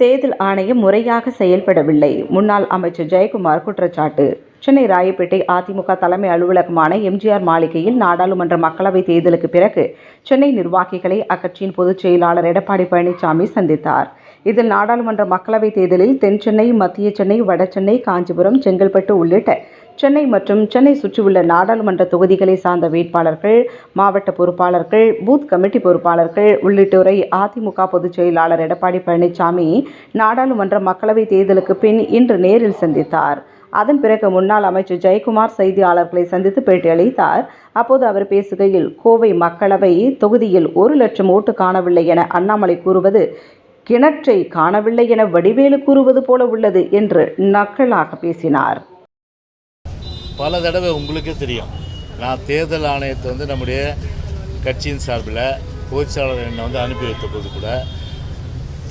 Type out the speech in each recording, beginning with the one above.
தேர்தல் ஆணையம் முறையாக செயல்படவில்லை. முன்னாள் அமைச்சர் ஜெயக்குமார் குற்றச்சாட்டு. சென்னை ராயப்பேட்டை அதிமுக தலைமை அலுவலகமான எம்ஜிஆர் மாளிகையில் நாடாளுமன்ற மக்களவைத் தேர்தலுக்கு பிறகு சென்னை நிர்வாகிகளை அக்கட்சியின் பொதுச் செயலாளர் எடப்பாடி பழனிசாமி சந்தித்தார். இதில் நாடாளுமன்ற மக்களவைத் தேர்தலில் தென் சென்னை மத்திய சென்னை வட சென்னை காஞ்சிபுரம் செங்கல்பட்டு உள்ளிட்ட சென்னை மற்றும் சென்னை சுற்றியுள்ள நாடாளுமன்ற தொகுதிகளை சார்ந்த வேட்பாளர்கள் மாவட்ட பொறுப்பாளர்கள் பூத் கமிட்டி பொறுப்பாளர்கள் உள்ளிட்டோரை அதிமுக பொதுச் செயலாளர் எடப்பாடி பழனிசாமி நாடாளுமன்ற மக்களவைத் தேர்தலுக்கு பின் இன்று நேரில் சந்தித்தார். அதன் பிறகு முன்னாள் அமைச்சர் ஜெயக்குமார் செய்தியாளர்களை சந்தித்து பேட்டியளித்தார் அப்போது அவர் பேசுகையில் கோவை மக்களவை தொகுதியில் ஒரு லட்சம் ஓட்டு காணவில்லை என அண்ணாமலை கூறுவது கிணற்றை காணவில்லை என வடிவேலு கூறுவது போல உள்ளது என்று நக்கலாக பேசினார். பல தடவை உங்களுக்கே தெரியும். நான் தேர்தல் ஆணையத்தை வந்து நம்முடைய கட்சியின் சார்பில் பொதுச்சாளர் என்னை வந்து அனுப்பி வைத்த போது கூட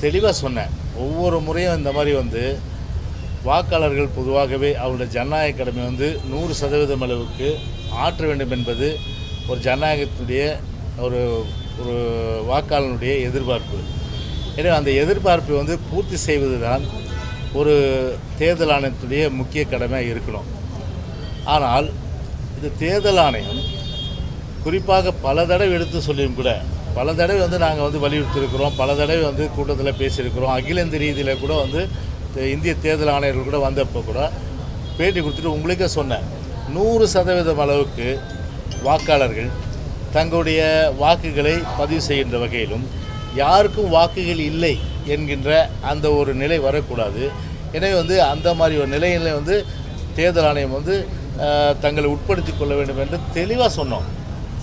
தெளிவாக சொன்னேன். ஒவ்வொரு முறையும் இந்த மாதிரி வந்து வாக்காளர்கள் பொதுவாகவே அவருடைய ஜனநாயக கடமை வந்து நூறு சதவீதம் அளவுக்கு ஆற்ற வேண்டும் என்பது ஒரு ஜனநாயகத்துடைய ஒரு ஒரு வாக்காளனுடைய எதிர்பார்ப்பு. எனவே அந்த எதிர்பார்ப்பை வந்து பூர்த்தி செய்வது தான் ஒரு தேர்தல் ஆணையத்துடைய முக்கிய கடமையாக இருக்கணும். ஆனால் இந்த தேர்தல் ஆணையம் குறிப்பாக பல தடவை எடுத்து சொல்லியும் கூட பல தடவை வந்து நாங்கள் வந்து வலியுறுத்திருக்கிறோம் பல தடவை வந்து கூட்டத்தில் பேசியிருக்கிறோம் அகில இந்திய ரீதியில் கூட வந்து இந்திய தேர்தல் ஆணையர்கள் கூட வந்தப்போ கூட பேட்டி கொடுத்துட்டு உங்களுக்கே சொன்னேன் நூறு சதவீதம் அளவுக்கு வாக்காளர்கள் தங்களுடைய வாக்குகளை பதிவு செய்கின்ற வகையிலும் யாருக்கும் வாக்குகள் இல்லை என்கின்ற அந்த ஒரு நிலை வரக்கூடாது. எனவே வந்து அந்த மாதிரி ஒரு நிலையில் வந்து தேர்தல் ஆணையம் வந்து தங்களை உட்படுத்திக் கொள்ள வேண்டும் என்று தெளிவாக சொன்னோம்.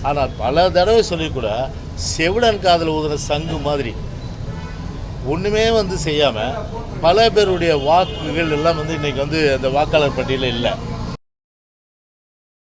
ஆனால் பல தடவை சொல்லி கூட செவிடன் காதல் ஊதுற சங்கு மாதிரி ஒன்றுமே வந்து செய்யாமல் பல பேருடைய வாக்குகள் எல்லாம் வந்து இன்றைக்கி வந்து அந்த வாக்காளர் பட்டியலில் இல்லை.